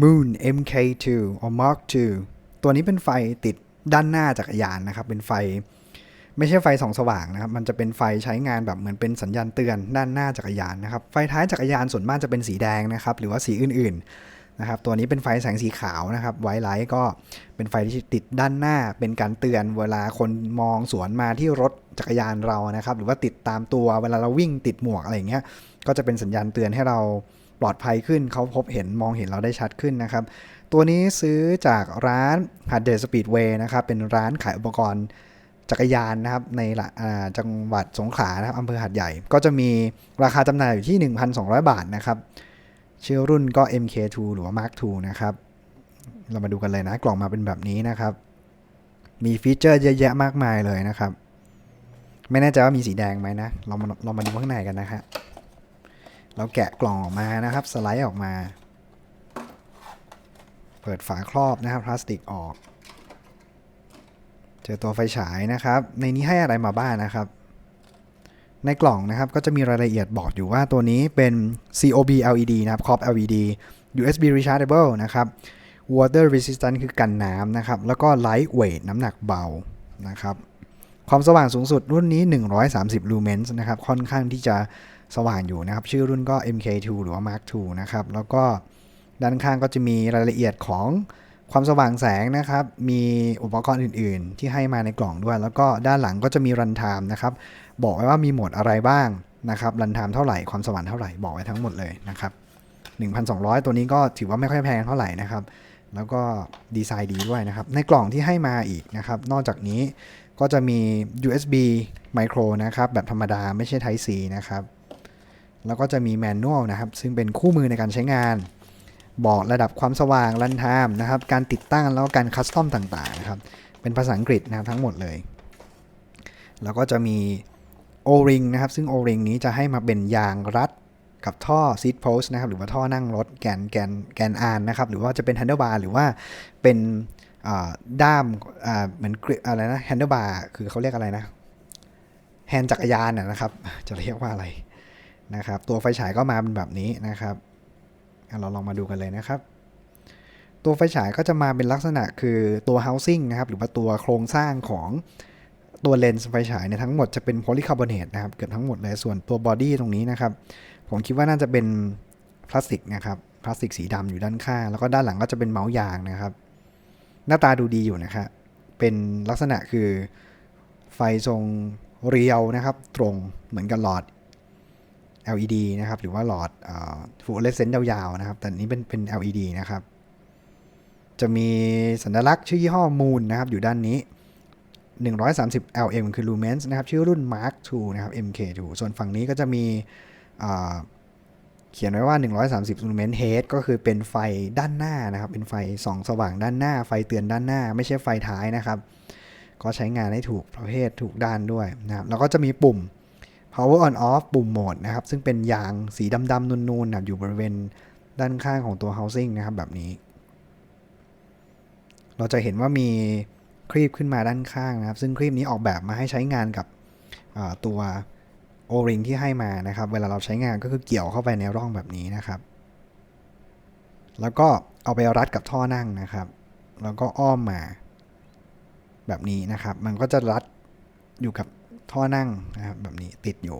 Moon MK2 or Mark II ตัวนี้เป็นไฟติดด้านหน้าจักรยานนะครับ เป็นไฟไม่ใช่ไฟส่องสว่างนะครับ มันจะเป็นไฟใช้งานแบบเหมือนเป็นสัญญาณเตือนด้านหน้าจักรยานนะครับ ไฟท้ายจักรยานส่วนมากจะเป็นสีแดงนะครับ หรือว่าสีอื่นๆนะครับ ตัวนี้เป็นไฟแสงสีขาวนะครับ ไวไลท์ก็เป็นไฟที่ติดด้านหน้า เป็นการเตือนเวลาคนมองสวนมาที่รถจักรยานเรานะครับ หรือว่าติดตามตัวเวลาเราวิ่งติดหมวกอะไรเงี้ย ก็จะเป็นสัญญาณเตือนให้เรา ปลอดภัยขึ้นเขาพบเห็นมองเห็นเราได้ชัดขึ้นนะครับ ตัวนี้ซื้อจากร้าน h a r d e s Speedway นะครับเป็นร้านขายอุปกรณ์จักรยานนะครับในะจังหวัดสงขลานะครับอำเภอหัดใหญ่ ก็จะมีราคาจำหน่ายอยู่ที่ 1,200 บาทนะครับชื่อรุ่นก็ MK2 หรือว่า Mark II นะครับ เรามาดูกันเลยนะ กล่องมาเป็นแบบนี้นะครับ มีฟีเจอร์เยอะแยะมากมายเลยนะครับ ไม่แน่ใจว่ามีสีแดงไหมนะ เรามาเรามาดูข้างในกันนะฮะ เราแกะกล่องออกมานะครับ สไลด์ออกมา เปิดฝาครอบนะครับพลาสติกออก เจอตัวไฟฉายนะครับ ในนี้ให้อะไรมาบ้างนะครับ ในกล่องนะครับก็จะมีรายละเอียดบอกอยู่ว่าตัวนี้เป็น COB LED นะครับ COB LED USB rechargeable นะครับ water resistant คือกันน้ำนะครับ แล้วก็ lightweight น้ำหนักเบานะครับ ความสว่างสูงสุดรุ่นนี้ 130 lumens นะครับ ค่อนข้างที่จะ สว่างอยู่นะครับ ชื่อรุ่นก็ MK2 หรือว่า Mark II นะครับ แล้วก็ด้านข้างก็จะมีรายละเอียดของความสว่างแสงนะครับ มีอุปกรณ์อื่น ๆ ที่ให้มาในกล่องด้วย แล้วก็ด้านหลังก็จะมีรันไทม์นะครับ บอกไว้ว่ามีโหมดอะไรบ้างนะครับรันไทม์เท่าไหร่ความสว่างเท่าไหร่บอกไว้ทั้งหมดเลยนะครับ1,200 ตัวนี้ก็ถือว่าไม่ค่อยแพงเท่าไหร่นะครับ แล้วก็ดีไซน์ดีด้วยนะครับ ในกล่องที่ให้มาอีกนะครับ นอกจากนี้ก็จะมี USB micro นะครับ แบบธรรมดาไม่ใช่ Type C นะครับ แล้วก็จะมีแมนนวลนะครับ ซึ่งเป็นคู่มือในการใช้งาน บอกระดับความสว่างรันไทม์นะครับ การติดตั้งแล้วการคัสตอมต่างๆนะครับ เป็นภาษาอังกฤษนะครับทั้งหมดเลย แล้วก็จะมี O-ring นะครับ ซึ่ง O-ring นี้จะให้มาเป็นยางรัดกับท่อ seat post นะครับ หรือว่าท่อนั่งรถแกนแกนแกนอานนะครับ หรือว่าจะเป็น handlebar หรือว่าเป็นด้ามเหมือนอะไรนะ handlebar คือเขาเรียกอะไรนะแฮนจักรยานนะครับ จะเรียกว่าอะไร นะครับ ตัวไฟฉายก็มาเป็นแบบนี้นะครับเราลองมาดูกันเลยนะครับ ตัวไฟฉายก็จะมาเป็นลักษณะคือตัว housing นะครับ หรือว่าตัวโครงสร้างของตัวเลนส์ไฟฉายเนี่ยทั้งหมดจะเป็นโพลีคาร์บอเนตนะครับ เกือบทั้งหมดเลย ส่วนตัวบอดี้ตรงนี้นะครับ ผมคิดว่าน่าจะเป็นพลาสติกนะครับ พลาสติกสีดำอยู่ด้านข้าง แล้วก็ด้านหลังก็จะเป็นเมาส์ยางนะครับ หน้าตาดูดีอยู่นะครับ เป็นลักษณะคือไฟทรงเรียวนะครับ ตรงเหมือนกับหลอด LED นะครับ หรือว่าหลอดฟูลเลสเซนต์ยาวๆนะครับ แต่นี้เป็นเป็น LED นะครับ จะมีสัญลักษณ์ชื่อยี่ห้อ Moon นะครับ อยู่ด้านนี้ 130 LM คือ lumens นะครับ ชื่อรุ่น Mark II นะครับ MK2 ส่วนฝั่งนี้ก็จะมีเขียนไว้ว่า 130 lumens head ก็คือเป็นไฟด้านหน้านะครับ เป็นไฟส่องสว่างด้านหน้า ไฟเตือนด้านหน้า ไม่ใช่ไฟท้ายนะครับ ก็ใช้งานได้ถูกประเภทถูกด้านด้วยนะครับ แล้วก็จะมีปุ่ม power on off ปุ่มโหมดนะครับ ซึ่งเป็นยางสีดำๆนูนๆนะอยู่บริเวณด้านข้างของตัว housing นะครับแบบนี้ เราจะเห็นว่ามีครีบขึ้นมาด้านข้างนะครับ ซึ่งครีบนี้ออกแบบมาให้ใช้งานกับตัว O-ring ที่ให้มานะครับ เวลาเราใช้งานก็คือเกี่ยวเข้าไปในร่องแบบนี้นะครับ แล้วก็เอาไปรัดกับท่อนั่งนะครับ แล้วก็อ้อมมาแบบนี้นะครับ มันก็จะรัดอยู่กับ ท่อนั่งนะครับแบบนี้ติดอยู่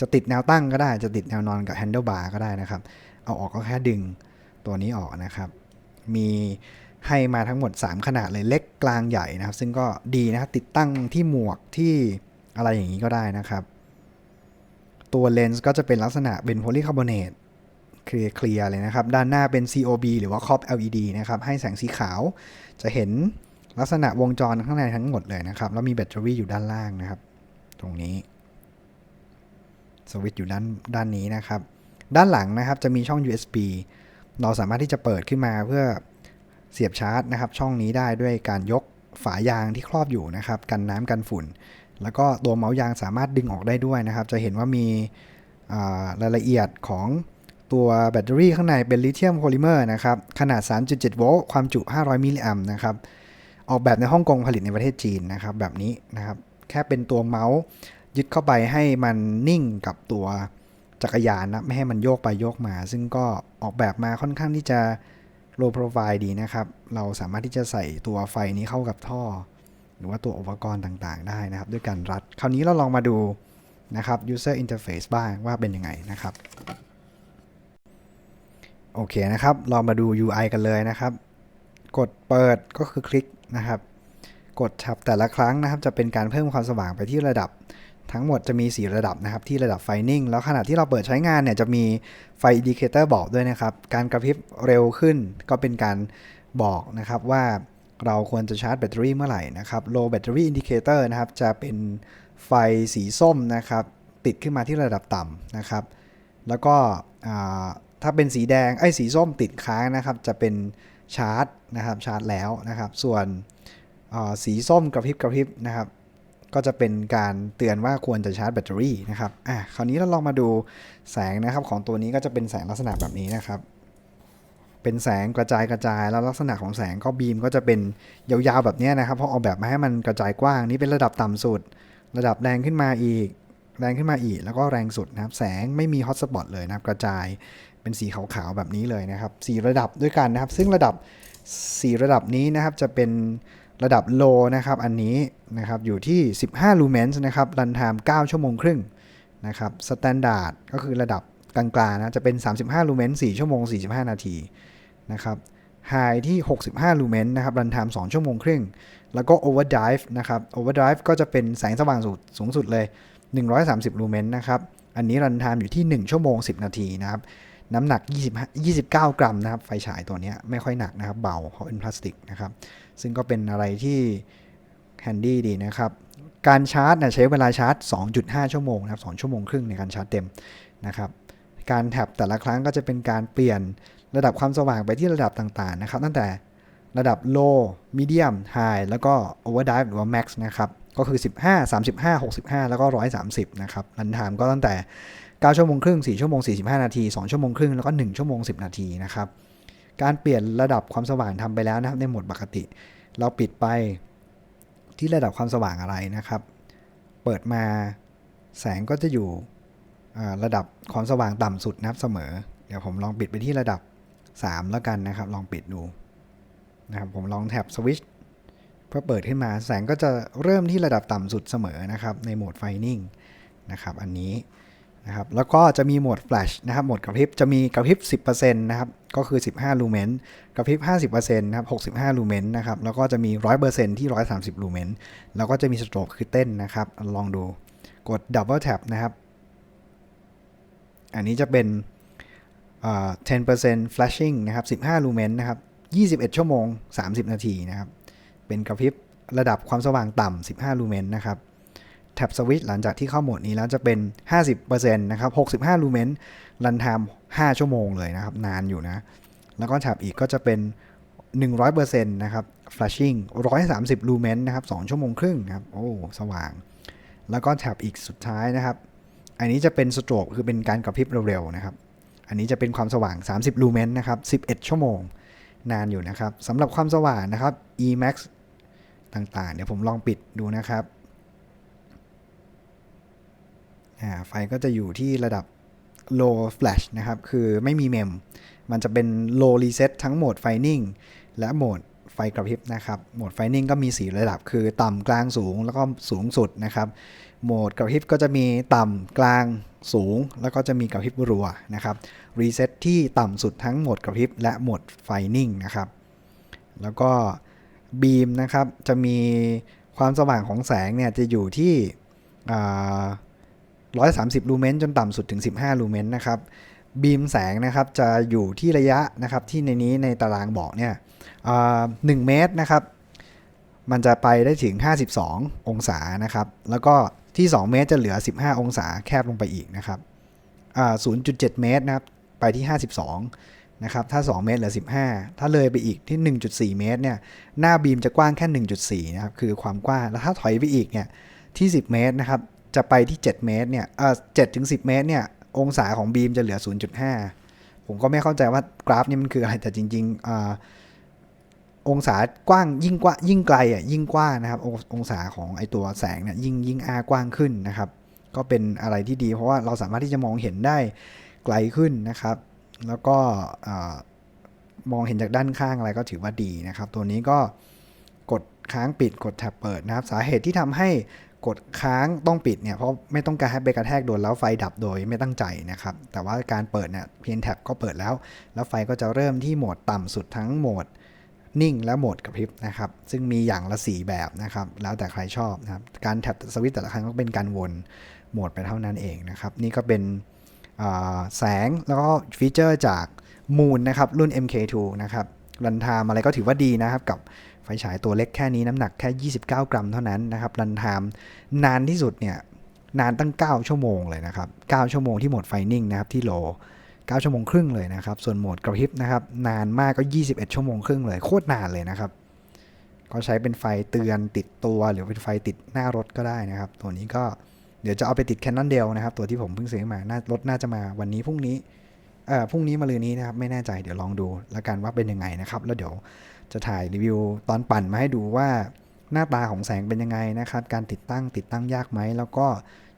จะติดแนวตั้งก็ได้ จะติดแนวนอนกับ handlebar ก็ได้นะครับ เอาออกก็แค่ดึงตัวนี้ออกนะครับ มีให้มาทั้งหมด 3 ขนาดเลยเล็กกลางใหญ่นะครับ ซึ่งก็ดีนะครับติดตั้งที่หมวกที่อะไรอย่างนี้ก็ได้นะครับ ตัวเลนส์ก็จะเป็นลักษณะเป็นโพลีคาร์บอเนตเคลียร์เคลียร์เลยนะครับ ด้านหน้าเป็น COB หรือว่า COB LED นะครับ ให้แสงสีขาว จะเห็นลักษณะวงจรข้างในทั้งหมดเลยนะครับ แล้วมีแบตเตอรี่อยู่ด้านล่างนะครับ ตรงนี้สวิตช์อยู่ด้านด้านนี้นะครับ ด้านหลังนะครับจะมีช่อง USB เราสามารถที่จะเปิดขึ้นมาเพื่อเสียบชาร์จนะครับ ช่องนี้ได้ด้วยการยกฝายางที่ครอบอยู่นะครับ กันน้ำกันฝุ่น แล้วก็ตัวเมาส์ยางสามารถดึงออกได้ด้วยนะครับ จะเห็นว่ามีรายละเอียดของตัวแบตเตอรี่ข้างในเป็นลิเธียมโพลิเมอร์นะครับ ขนาด 3.7 โวลต์ความจุ 500 มิลลิแอมป์นะครับ ออกแบบในฮ่องกงผลิตในประเทศจีนนะครับ แบบนี้นะครับ แค่เป็นตัวเมาส์ยึดเข้าไปให้มันนิ่งกับตัวจักรยานนะไม่ให้มันโยกไปโยกมา ซึ่งก็ออกแบบมาค่อนข้างที่จะ low profile ดีนะครับ เราสามารถที่จะใส่ตัวไฟนี้เข้ากับท่อ หรือว่าตัวอุปกรณ์ต่างๆ ได้นะครับ ด้วยการรัด คราวนี้เราลองมาดูนะครับ user interface บ้างว่าเป็นยังไงนะครับ โอเคนะครับ เรามาดู UI กันเลยนะครับ กดเปิดก็คือคลิกนะครับ กดทับแต่ละครั้งนะครับ จะเป็นการเพิ่มความสว่างไปที่ระดับ ทั้งหมดจะมี 4 ระดับนะครับ ที่ระดับไฟนิ่งแล้วขณะที่เราเปิดใช้งานเนี่ยจะมีไฟอินดิเคเตอร์บอกด้วยนะครับ การกระพริบเร็วขึ้นก็เป็นการบอกนะครับว่าเราควรจะชาร์จแบตเตอรี่เมื่อไหร่นะครับ low battery indicator นะครับ จะเป็นไฟสีส้มนะครับ ติดขึ้นมาที่ระดับต่ำนะครับ แล้วก็ถ้าเป็นสีแดงไอ้สีส้มติดค้างนะครับ จะเป็นชาร์จนะครับชาร์จแล้วนะครับ ส่วน สีส้มกระพริบกระพริบนะครับ ก็จะเป็นการเตือนว่าควรจะชาร์จแบตเตอรี่นะครับอะคราวนี้เราลองมาดูแสงนะครับของตัวนี้ก็จะเป็นแสงลักษณะแบบนี้นะครับ เป็นแสงกระจายกระจายแล้วลักษณะของแสงก็บีมก็จะเป็นยาวๆแบบนี้นะครับเพราะออกแบบมาให้มันกระจายกว้างนี่เป็นระดับต่ำสุด ระดับแรงขึ้นมาอีก แรงขึ้นมาอีก แล้วก็แรงสุดนะครับ แสงไม่มีฮอตสปอตเลยนะครับ กระจายเป็นสีขาวๆแบบนี้เลยนะครับสีระดับด้วยกันนะครับ ซึ่งระดับสีระดับนี้นะครับจะเป็น ระดับโลนะครับอันนี้นะครับอยู่ที่ 15ลูเมนส์นะครับรันไทม์9ชั่วโมงครึ่งนะครับสแตนดาร์ดก็คือระดับกลางๆนะจะเป็น 35ลูเมนส์4ชั่วโมง 45 นาทีนะครับไฮที่ 65 ลูเมนส์นะครับ รันไทม์ 2 ชั่วโมงครึ่ง แล้วก็ Overdrive นะครับ Overdrive ก็จะเป็นแสงสว่างสูงสูงสุดเลย 130 ลูเมนส์นะครับ อันนี้รันไทม์อยู่ที่ 1 ชั่วโมง 10 นาทีนะครับ น้ำหนัก 25 29 กรัมนะครับ ไฟฉายตัวนี้ไม่ค่อยหนักนะครับ เบา เพราะเป็นพลาสติกนะครับ ซึ่งก็เป็นอะไรที่แฮนดี้ดีนะครับ การชาร์จนะใช้เวลาชาร์จ 2.5 ชั่วโมงนะครับ 2 ชั่วโมงครึ่งในการชาร์จเต็มนะครับ การแท็บแต่ละครั้งก็จะเป็นการเปลี่ยนระดับความสว่างไปที่ระดับต่างๆนะครับ ตั้งแต่ระดับ low medium high แล้วก็ overdrive หรือว่า max นะครับ ก็คือ 15 35 65 แล้วก็ 130 นะครับรันไทม์ก็ตั้งแต่ 9 ชั่วโมงครึ่ง 4 ชั่วโมง 45 นาที 2 ชั่วโมงครึ่ง แล้วก็ 1 ชั่วโมง 10 นาทีนะครับ การเปลี่ยนระดับความสว่างทำไปแล้วนะครับในโหมดปกติ เราปิดไปที่ระดับความสว่างอะไรนะครับ เปิดมาแสงก็จะอยู่ระดับความสว่างต่ำสุดนะครับเสมอ เดี๋ยวผมลองปิดไปที่ระดับ 3 แล้วกันนะครับ ลองปิดดูนะครับผมลองแท็บสวิตช์เพื่อเปิดขึ้นมาแสงก็จะเริ่มที่ระดับต่ำสุดเสมอนะครับในโหมดไฟนิ่งนะครับ อันนี้ นะครับแล้วก็จะมีโหมดแฟลชนะครับโหมดกระพริบจะมีกระพริบ 10%นะครับก็คือ 15 ลูเมนกระพริบ 50%นะครับ65 ลูเมนนะครับแล้วก็จะมี 100%ที่ 130 ลูเมนแล้วก็จะมีสโตรกคือเต้นนะครับลองดูกด Double Tap นะครับ อันนี้จะเป็น 10% flashing นะครับ 15 ลูเมนนะครับ 21 ชั่วโมง 30 นาทีนะครับ เป็นกระพริบระดับความสว่างต่ำ 15 ลูเมนนะครับ แท็บสวิตช์หลังจากที่เข้าโหมดนี้แล้วจะเป็น 50%นะครับ 65 ลูเมนรันไทม์5ชั่วโมงเลยนะครับ นานอยู่นะ แล้วก็แท็บอีกก็จะเป็น 100%นะครับ flashing 130 ลูเมนนะครับ 2 ชั่วโมงครึ่งนะครับ โอ้ สว่าง แล้วก็แท็บอีกสุดท้ายนะครับ อันนี้จะเป็นสโตรกคือเป็นการกระพริบเร็วๆนะครับ อันนี้จะเป็นความสว่าง 30 ลูเมนนะครับ 11 ชั่วโมง นานอยู่นะครับสำหรับความสว่างนะครับ Emax ต่างๆ เดี๋ยวผมลองปิดดูนะครับอ่า ไฟก็จะอยู่ที่ระดับ low flash นะครับ คือไม่มีเมม มันจะเป็น low reset ทั้งโหมดไฟนิ่งและโหมดไฟกระพริบนะครับ โหมดไฟนิ่งก็มี 4 ระดับ คือต่ำกลางสูงแล้วก็สูงสุดนะครับ โหมดกระพริบก็จะมีต่ำกลางสูง แล้วก็จะมีกระพริบรัวนะครับรีเซ็ตที่ต่ำสุดทั้งโหมดกระพริบและโหมดไฟนิ่งนะครับ แล้วก็บีมนะครับ จะมีความสว่างของแสงเนี่ยจะอยู่ที่อ่า 130 ลูเมนจนต่ำสุดถึง 15 ลูเมนนะครับ บีมแสงนะครับจะอยู่ที่ระยะนะครับที่ในนี้ในตารางบอกเนี่ยอ่า1เมตรนะครับ มันจะไปได้ถึง 52 องศานะครับ แล้วก็ที่ 2 เมตรจะเหลือ 15 องศาแคบลงไปอีกนะครับ0.7 เมตรนะครับ ไปที่ 52 นะครับ ถ้า 2 เมตรเหลือ 15 ถ้าเลยไปอีกที่ 1.4 เมตรเนี่ย หน้าบีมจะกว้างแค่ 1.4 นะครับ คือความกว้าง แล้วถ้าถอยไปอีกเนี่ย ที่ 10 เมตรนะครับ จะไปที่ 7 เมตรเนี่ยเออ7ถึง10เมตรเนี่ย องศาของบีมจะเหลือ 0.5 ผมก็ไม่เข้าใจว่ากราฟนี่มันคืออะไร แต่จริงๆอ่าองศากว้างยิ่งกว่ายิ่งไกลอะยิ่งกว้างนะครับององศาของไอตัวแสงเนี่ยยิ่งยิ่งอากว้างขึ้นนะครับ ก็เป็นอะไรที่ดีเพราะว่าเราสามารถที่จะมองเห็นได้ไกลขึ้นนะครับ แล้วก็มองเห็นจากด้านข้างอะไรก็ถือว่าดีนะครับ ตัวนี้ก็กดค้างปิดกดแท็บเปิดนะครับ สาเหตุที่ทำให้ กดค้างต้องปิดเนี่ยเพราะไม่ต้องการให้ไปกระแทกโดนแล้วไฟดับโดยไม่ตั้งใจนะครับ แต่ว่าการเปิดเนี่ยเพียงแท็บก็เปิดแล้ว แล้วไฟก็จะเริ่มที่โหมดต่ำสุดทั้งโหมดนิ่งและโหมดกระพริบนะครับ ซึ่งมีอย่างละ 4 แบบนะครับ แล้วแต่ใครชอบนะครับ การแท็บสวิตช์แต่ละครั้งก็เป็นการวนโหมดไปเท่านั้นเองนะครับ นี่ก็เป็นแสงแล้วก็ฟีเจอร์จาก Moon นะครับ รุ่น MK2 นะครับรันไทม์อะไรก็ถือว่าดีนะครับกับ ไฟฉายตัวเล็กแค่นี้น้ำหนักแค่ 29 กรัมเท่านั้นนะครับรันไทม์นานที่สุดเนี่ยนานตั้ง 9 ชั่วโมงเลยนะครับ 9 ชั่วโมงที่โหมดไฟนิ่งนะครับที่โล 9 ชั่วโมงครึ่งเลยนะครับ ส่วนโหมดกระพริบนะครับ นานมากก็ 21 ชั่วโมงครึ่งเลย โคตรนานเลยนะครับ ก็ใช้เป็นไฟเตือนติดตัวหรือเป็นไฟติดหน้ารถก็ได้นะครับ ตัวนี้ก็เดี๋ยวจะเอาไปติด Canon d e l นะครับ ตัวที่ผมเพิ่งซื้อมาน่ารถน่าจะมาวันนี้พรุ่งนี้เอ่อพรุ่งนี้มาลืนนี้นะครับ ไม่แน่ใจเดี๋ยวลองดูแล้วกันว่าเป็นยังไงนะครับ แล้วเดี๋ยว จะถ่ายรีวิวตอนปั่นมาให้ดูว่าหน้าตาของแสงเป็นยังไงนะครับ การติดตั้งติดตั้งยากไหม แล้วก็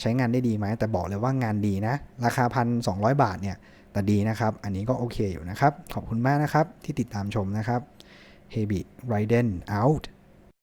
ใช้งานได้ดีไหม แต่บอกเลยว่างานดีนะ ราคาพันสองบาทเนี่ย แต่ดีนะครับ อันนี้ก็โอเคอยู่นะครับ ขอบคุณมากนะครับที่ติดตามชมนะครับ h e b i Riden out